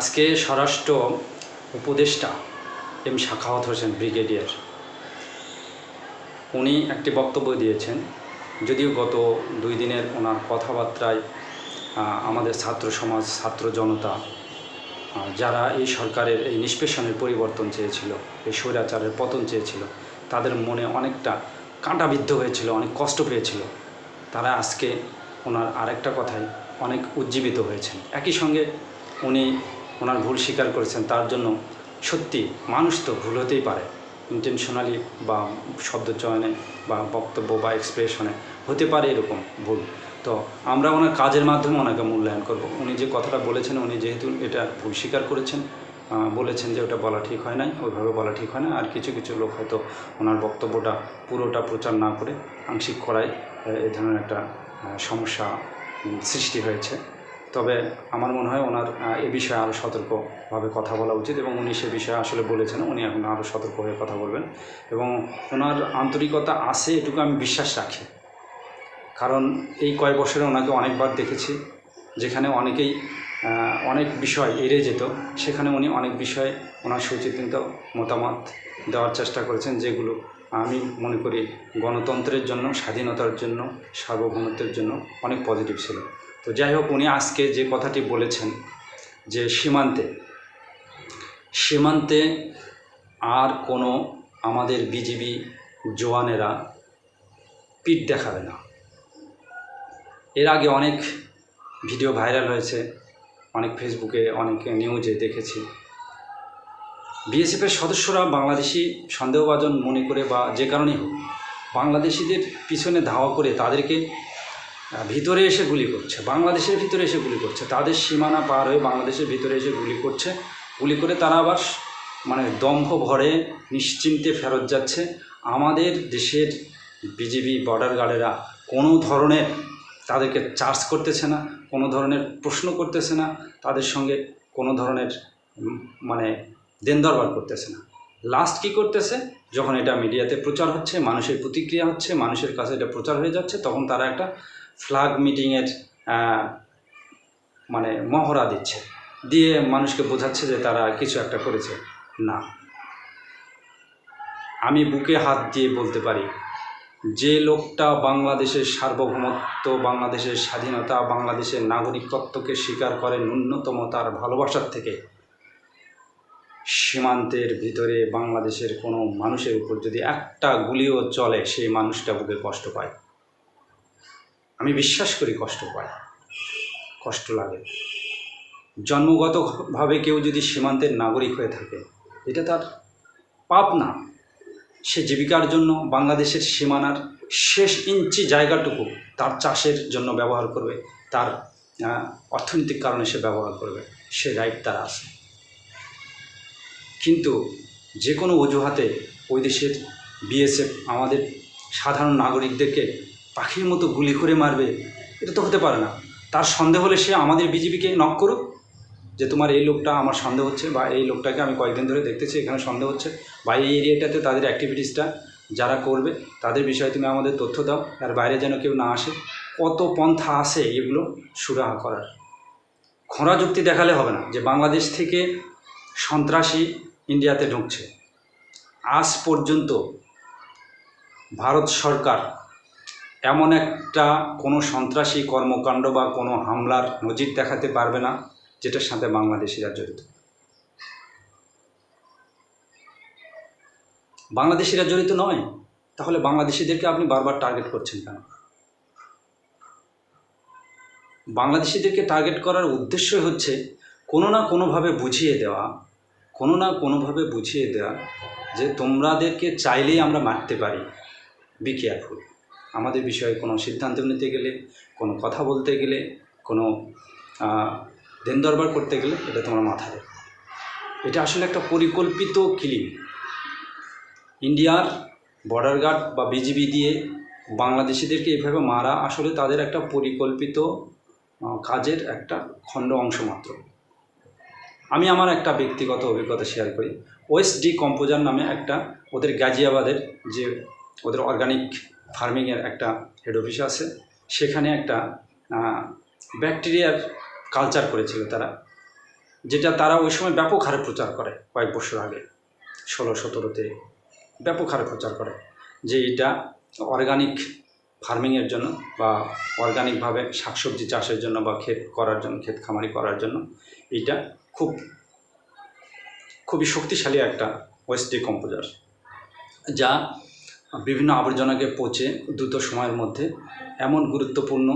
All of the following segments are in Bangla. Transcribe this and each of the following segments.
আজকে স্বরাষ্ট্র উপদেষ্টা এম শাখাওয়াত হোসেন ব্রিগেডিয়ার। উনি একটি বক্তব্য দিয়েছেন, যদিও গত দুই দিনের ওনার কথাবার্তায় আমাদের ছাত্র সমাজ, ছাত্র জনতা যারা এই সরকারের এই নিষ্পেষণের পরিবর্তন চেয়েছিল, এই স্বৈরাচারের পতন চেয়েছিল, তাদের মনে অনেকটা কাঁটাবিদ্ধ হয়েছিল, অনেক কষ্ট পেয়েছিল। তারা আজকে ওনার আরেকটা কথায় অনেক উজ্জীবিত হয়েছেন। একই সঙ্গে উনি ওনার ভুল স্বীকার করেছেন, তার জন্য সত্যি মানুষ তো ভুল হতেই পারে। ইন্টেনশনালি বা শব্দ চয়নে বা বক্তব্য বা এক্সপ্রেশনে হতে পারে এরকম ভুল। তো আমরা ওনার কাজের মাধ্যমে ওনাকে মূল্যায়ন করব। উনি যে কথাটা বলেছেন, উনি যেহেতু এটা ভুল স্বীকার করেছেন বলেছেন যে ওটা বলা ঠিক হয় নাই, ওইভাবে বলা ঠিক হয় না। আর কিছু কিছু লোক হয়তো ওনার বক্তব্যটা পুরোটা প্রচার না করে আংশিক করায় এ ধরনের একটা সমস্যা সৃষ্টি হয়েছে। তবে আমার মনে হয় ওনার এ বিষয়ে আরও সতর্কভাবে কথা বলা উচিত এবং উনি সে বিষয়ে আসলে বলেছেন, উনি এখন আরও সতর্ক হয়ে কথা বলবেন। এবং ওনার আন্তরিকতা আছে এটুকু আমি বিশ্বাস রাখি। কারণ এই কয়েক বছরে ওনাকে অনেকবার দেখেছি, যেখানে অনেকেই অনেক বিষয় এড়ে যেত, সেখানে উনি অনেক বিষয়ে ওনার সুচিন্তিত মতামত দেওয়ার চেষ্টা করেছেন, যেগুলো আমি মনে করি গণতন্ত্রের জন্য, স্বাধীনতার জন্য, সার্বভৌমত্বের জন্য অনেক পজিটিভ ছিল। তো যাই হোক, উনি আজকে যে কথাটি বলেছেন যে সীমান্তে সীমান্তে আর কোনো আমাদের বিজিবি জওয়ানেরা পিঠ দেখাবে না। এর আগে অনেক ভিডিও ভাইরাল হয়েছে, অনেক ফেসবুকে, অনেক নিউজে দেখেছি। বিএসএফের সদস্যরা বাংলাদেশি সন্দেহভাজন মনে করে বা যে কারণেই হোক, বাংলাদেশিদের পিছনে ধাওয়া করে তাদেরকে ভিতরে এসে গুলি করছে, বাংলাদেশের ভিতরে এসে গুলি করছে, তাদের সীমানা পার হয়ে বাংলাদেশের ভিতরে এসে গুলি করছে, গুলি করে তারা আবার মানে দম্ভ ভরে নিশ্চিন্তে ফেরত যাচ্ছে। আমাদের দেশের বিজিবি বর্ডার গার্ডেরা কোনো ধরনের তাদেরকে চার্জ করতেছে না, কোনো ধরনের প্রশ্ন করতেছে না, তাদের সঙ্গে কোনো ধরনের মানে দেন দরবার করতেছে না। লাস্ট কি করতেছে? যখন এটা মিডিয়াতে প্রচার হচ্ছে, মানুষের প্রতিক্রিয়া হচ্ছে, মানুষের কাছে এটা প্রচার হয়ে যাচ্ছে, তখন তারা একটা ফ্ল্যাগ মিটিংয়ের মানে মহড়া দিচ্ছে। দিয়ে মানুষকে বোঝাচ্ছে যে তারা কিছু একটা করেছে। না। আমি বুকে হাত দিয়ে বলতে পারি, যে লোকটা বাংলাদেশের সার্বভৌমত্ব, বাংলাদেশের স্বাধীনতা, বাংলাদেশের নাগরিকত্বকে স্বীকার করে ন্যূনতম তার ভালোবাসার থেকে, সীমান্তের ভিতরে বাংলাদেশের কোনো মানুষের উপর যদি একটা গুলিও চলে, সেই মানুষটা বুকে কষ্ট পায়। আমি বিশ্বাস করি কষ্ট পায়, কষ্ট লাগে। জন্মগতভাবে কেউ যদি সীমান্তের নাগরিক হয়ে থাকে, এটা তার পাপ না। সে জীবিকার জন্য বাংলাদেশের সীমানার শেষ ইঞ্চি জায়গাটুকু তার চাষের জন্য ব্যবহার করবে, তার অর্থনৈতিক কারণে সে ব্যবহার করবে, সে রাইট তার আছে। কিন্তু যে কোনো অজুহাতে ওই দেশের বিএসএফ আমাদের সাধারণ নাগরিকদেরকে পাখির মতো গুলি করে মারবে, এটা তো হতে পারে না। তার সন্দেহ হলে সে আমাদের বিজেপিকে নক করুক, যে তোমার এই লোকটা আমার সন্দেহ হচ্ছে বা এই লোকটাকে আমি কয়েকদিন ধরে দেখতেছি, এখানে সন্দেহ হচ্ছে। বা এই এরিয়াটাতে তাদের অ্যাক্টিভিটিসটা যারা করবে, তাদের বিষয়ে তুমি আমাদের তথ্য দাও আর বাইরে যেন কেউ না আসে। কত পন্থা আছে এগুলো সুরাহা করার। খরা যুক্তি দেখালে হবে না যে বাংলাদেশ থেকে সন্ত্রাসী ইন্ডিয়াতে ঢুকছে। আজ পর্যন্ত ভারত সরকার এমন একটা কোনো সন্ত্রাসী কর্মকাণ্ড বা কোনো হামলার নজির দেখাতে পারবে না, যেটার সাথে বাংলাদেশিরা জড়িত। বাংলাদেশিরা জড়িত নয়, তাহলে বাংলাদেশিদেরকে আপনি বারবার টার্গেট করছেন কেন? বাংলাদেশিদেরকে টার্গেট করার উদ্দেশ্যই হচ্ছে কোনো না কোনোভাবে বুঝিয়ে দেওয়া, কোনো না কোনোভাবে বুঝিয়ে দেওয়া যে তোমরাদেরকে চাইলেই আমরা মারতে পারি। বি কেয়ারফুল আমাদের বিষয়ে কোনো সিদ্ধান্ত নিতে গেলে, কোনো কথা বলতে গেলে, কোনো দেন দরবার করতে গেলে এটা তোমার মাথা রেখো এটা আসলে একটা পরিকল্পিত কিলিং ইন্ডিয়ার বর্ডার গার্ড বা বিজিবি দিয়ে বাংলাদেশিদেরকে এভাবে মারা আসলে তাদের একটা পরিকল্পিত কাজের একটা খণ্ড অংশ মাত্র। আমি আমার একটা ব্যক্তিগত অভিজ্ঞতা শেয়ার করি। ওয়েস্ট ডি কম্পোজার নামে একটা ওদের গাজিয়াবাদের যে ওদের অর্গানিক ফার্মিংয়ের একটা হেড অফিস আছে। সেখানে একটা ব্যাকটেরিয়ার কালচার করেছিল তারা, যেটা তারা ওই সময় ব্যাপক হারে প্রচার করে কয়েক বছর আগে, ষোলো, সতেরোতে। ব্যাপক হারে প্রচার করে যে এটা অর্গানিক ফার্মিংয়ের জন্য বা অর্গানিকভাবে শাকসবজি চাষের জন্য বা ক্ষেত করার জন্য, ক্ষেত খামারি করার জন্য এটা খুব, খুবই শক্তিশালী একটা ওয়েস্ট ডিকম্পোজার যা বিভিন্ন আবর্জনাকে পচে দ্রুত সময়ের মধ্যে এমন গুরুত্বপূর্ণ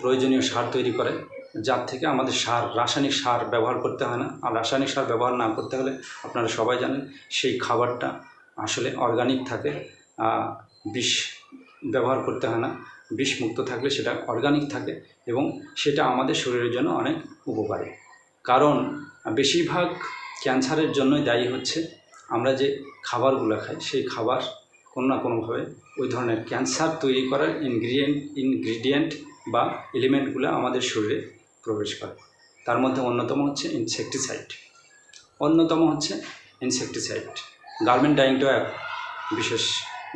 প্রয়োজনীয় সার তৈরি করে, যার থেকে আমাদের সার, রাসায়নিক সার ব্যবহার করতে হয় না। আর রাসায়নিক সার ব্যবহার না করতে হলে আপনারা সবাই জানেন, সেই খাবারটা আসলে অর্গানিক থাকে বিষ ব্যবহার করতে হয় না। বিষমুক্ত থাকলে সেটা অর্গানিক থাকে এবং সেটা আমাদের শরীরের জন্য অনেক উপকারী। কারণ, বেশিরভাগ ক্যান্সারের জন্যই দায়ী হচ্ছে আমরা যে খাবারগুলো খাই, সেই খাবার কোনো না কোনোভাবে ওই ধরনের ক্যান্সার তৈরি করার ইনগ্রিডিয়েন্ট ইনগ্রিডিয়েন্ট বা এলিমেন্টগুলো আমাদের শরীরে প্রবেশ করে। তার মধ্যে অন্যতম হচ্ছে ইনসেকটিসাইড অন্যতম হচ্ছে ইনসেকটিসাইড গার্মেন্ট ডাইংটাও এক বিশেষ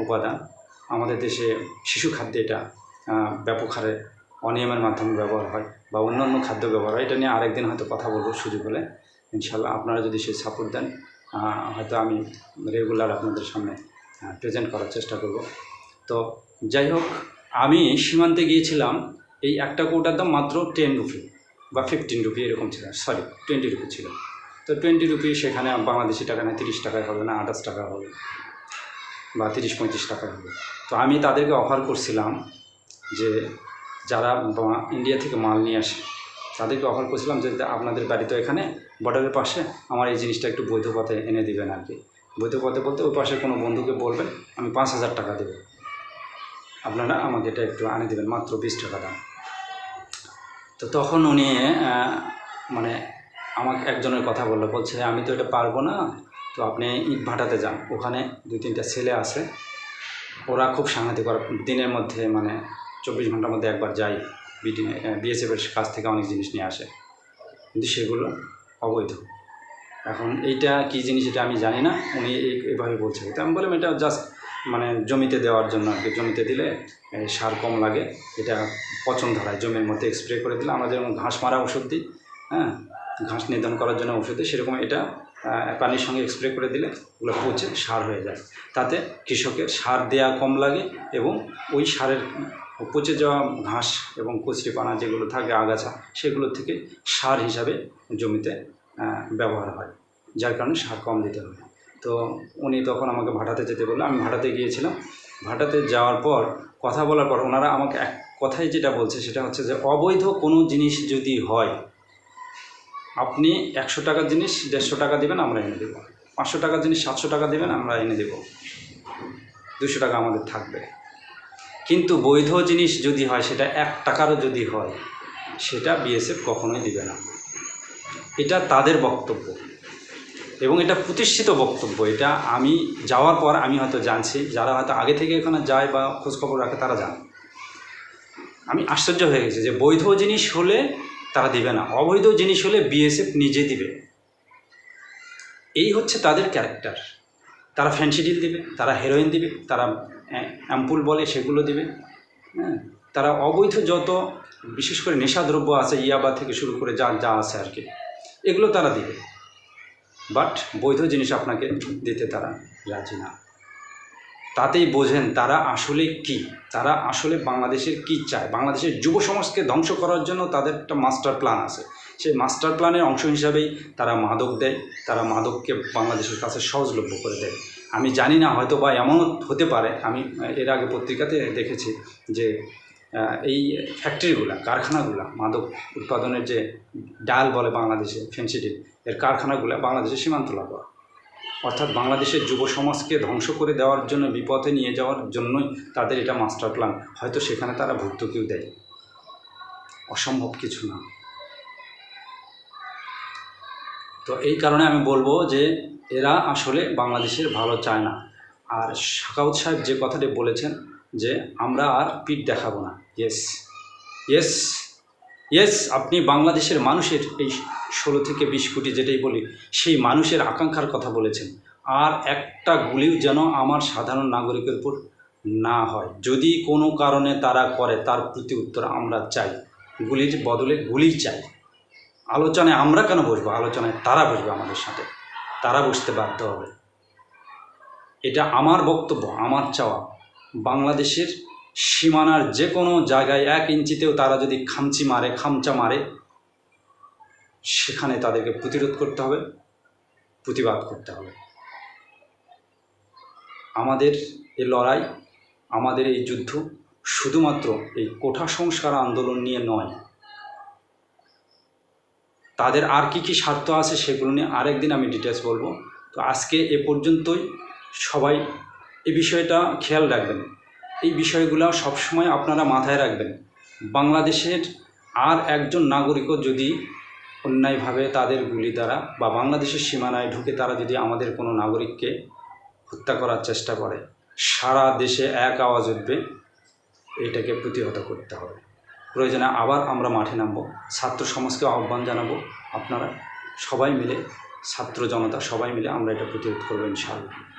উপাদান। আমাদের দেশে শিশু খাদ্যে এটা ব্যাপক হারে অনিয়মের মাধ্যমে ব্যবহার হয় বা অন্যান্য খাদ্য ব্যবহার হয়। এটা নিয়ে আরেকদিন হয়তো কথা বলব সুযোগ হলে। ইনশাল্লাহ আপনারা যদি সেই সাপোর্ট দেন হয়তো আমি রেগুলার আপনাদের সামনে প্রেজেন্ট করার চেষ্টা করব। তো যাই হোক, আমি সীমান্তে গিয়েছিলাম, এই একটা কৌটার দাম মাত্র টেন রুপি বা ফিফটিন রুপি এরকম ছিল সরি টোয়েন্টি রুপি ছিল। তো টোয়েন্টি রুপি সেখানে বাংলাদেশি টাকা না তিরিশ টাকায় হবে না, আঠাশ টাকা হবে বা তিরিশ পঁয়ত্রিশ টাকায় হবে। তো আমি তাদেরকে অফার করছিলাম যে যারা ইন্ডিয়া থেকে মাল নিয়ে আসে, তাদেরকে অফার করছিলাম যে আপনাদের বাড়ি তো এখানে বর্ডারের পাশে, আমার এই জিনিসটা একটু বৈধ পথে এনে দেবেন আর কি। বৈধ পথে বলতে ওই পাশের কোনো বন্ধুকে বলবেন, আমি পাঁচ হাজার টাকা দেবো। আপনারা আমাকে এটা একটু আনে দেবেন, মাত্র বিশ টাকা দাম। তো তখন উনি মানে আমাকে একজনের কথা বলল, বলছে, আমি তো এটা পারব না, তো আপনি ইট ভাটাতে যান। ওখানে দুই তিনটা ছেলে আছে, ওরা খুব সাংঘাতিক দিনের মধ্যে মানে চব্বিশ ঘণ্টার মধ্যে একবার যায়, বিডি বিএসএফের কাছ থেকে অনেক জিনিস নিয়ে আসে। কিন্তু সেগুলো অবৈধ। এখন এইটা কী জিনিস এটা আমি জানি না, উনি এই- এইভাবে বলছে। তো আমি বললাম, এটা জাস্ট মানে জমিতে দেওয়ার জন্য আর কি, জমিতে দিলে সার কম লাগে, এটা পচন ধরায়, জমির মধ্যে স্প্রে করে দিলে আমরা যেমন ঘাস মারা ওষুধ দিই হ্যাঁ ঘাস নিধন করার জন্য ওষুধ দিই, সেরকম এটা পানির সঙ্গে স্প্রে করে দিলে ওগুলো পচে, সার হয়ে যায়। তাতে কৃষকের সার দেয়া কম লাগে এবং ওই সারের পচে যাওয়া ঘাস এবং কচরি পানা যেগুলো থাকে, আগাছা, সেগুলো থেকে সার হিসাবে জমিতে ব্যবহার হয়, যার কারণে সার কম দিতে হবে তো উনি তখন আমাকে ভাটাতে যেতে বলল, আমি ভাটাতে গিয়েছিলাম। ভাটাতে যাওয়ার পর, কথা বলার পর ওনারা আমাকে এক কথাই যেটা বলছে সেটা হচ্ছে যে, অবৈধ কোনো জিনিস যদি হয়, আপনি একশো টাকার জিনিস দেড়শো টাকা দেবেন, আমরা এনে দেবো। পাঁচশো টাকার জিনিস সাতশো টাকা দেবেন, আমরা এনে দেবো। দুশো টাকা আমাদের থাকবে। কিন্তু বৈধ জিনিস যদি হয়, সেটা এক টাকারও যদি হয়, সেটা বিএসএফ কখনোই দিবে না। এটা তাদের বক্তব্য। এবং এটা প্রতিষ্ঠিত বক্তব্য। এটা আমি যাওয়ার পর আমি হয়তো জানছি, যারা হয়তো আগে থেকে এখানে যায় বা খোঁজখবর রাখে তারা জানে। আমি আশ্চর্য হয়ে গেছি যে বৈধ জিনিস হলে তারা দিবে না, অবৈধ জিনিস হলে বিএসএফ নিজে দিবে। এই হচ্ছে তাদের ক্যারেক্টার তারা ফ্যান্সি ডিল দিবে, তারা হেরোইন দিবে, তারা অ্যাম্পুল বলে সেগুলো দিবে। হ্যাঁ তারা অবৈধ যত, বিশেষ করে নেশাদ্রব্য আছে, ইয়াবা থেকে শুরু করে যা যা আছে আর কি। এগুলো তারা দিবে। বাট বৈধ জিনিস আপনাকে দিতে তারা রাজি না। তাতেই বোঝেন তারা আসলে কি? তারা আসলে বাংলাদেশের কি চায়? বাংলাদেশের যুব সমাজকে ধ্বংস করার জন্য তাদের একটা মাস্টার প্ল্যান আছে। সেই মাস্টার প্ল্যানের অংশ হিসাবেই তারা মাদক দেয়, তারা মাদককে বাংলাদেশের কাছে সহজলভ্য করে দেয়। আমি জানি না হয়তো বা এমন হতে পারে। আমি এর আগে পত্রিকাতে দেখেছি যে এই ফ্যাক্টরিগুলা কারখানাগুলা, মাদক উৎপাদনের যে ডাল বলে বাংলাদেশে, ফেন্সিডিল, এর কারখানাগুলো বাংলাদেশের সীমান্ত লাগোয়া অর্থাৎ বাংলাদেশের যুব সমাজকে ধ্বংস করে দেওয়ার জন্য, বিপথে নিয়ে যাওয়ার জন্যই তাদের এটা মাস্টার প্ল্যান হয়তো সেখানে তারা ভর্তুকিও দেয়। অসম্ভব কিছু না। তো এই কারণে আমি বলব যে, এরা আসলে বাংলাদেশের ভালো চায় না। আর শাকাউত সাহেব যে কথাটি বলেছেন যে, আমরা আর পিঠ দেখাবো না। ইয়েস ইয়েস ইয়েস আপনি বাংলাদেশের মানুষের এই ষোলো থেকে বিশ কোটি যেটাই বলি, সেই মানুষের আকাঙ্ক্ষার কথা বলেছেন। আর একটা গুলিও যেন আমার সাধারণ নাগরিকের উপর না হয়। যদি কোনো কারণে তারা করে, তার প্রতি উত্তর আমরা চাই। গুলির বদলে গুলি চাই। আলোচনায় আমরা কেন বসবো? আলোচনায় তারা বসবে আমাদের সাথে। তারা বসতে বাধ্য হবে। এটা আমার বক্তব্য, আমার চাওয়া। বাংলাদেশের সীমানার যে কোনো জায়গায় এক ইঞ্চিতেও তারা যদি খামচি মারে, খামচা মারে, সেখানে তাদেরকে প্রতিরোধ করতে হবে, প্রতিবাদ করতে হবে। আমাদের এই লড়াই, আমাদের এই যুদ্ধ শুধুমাত্র এই কোঠা সংস্কার আন্দোলন নিয়ে নয়, তাদের আর কি কি স্বার্থ আছে সেগুলো নিয়ে আরেকদিন আমি ডিটেলস বলব। তো আজকে এ পর্যন্তই। সবাই এই বিষয়টা খেয়াল রাখবেন। এই বিষয়গুলো সবসময় আপনারা মাথায় রাখবেন। বাংলাদেশের আর একজন নাগরিকও যদি অন্যায়ভাবে তাদের গুলি দ্বারা বা বাংলাদেশের সীমানায় ঢুকে তারা যদি আমাদের কোনো নাগরিককে হত্যা করার চেষ্টা করে, সারা দেশে এক আওয়াজ উঠবে, এটাকে প্রতিহত করতে হবে। প্রয়োজনে আবার আমরা মাঠে নামব, ছাত্র সমাজকে আহ্বান জানাব আপনারা সবাই মিলে, ছাত্র জনতা সবাই মিলে আমরা এটা প্রতিরোধ করব ইনশাআল্লাহ।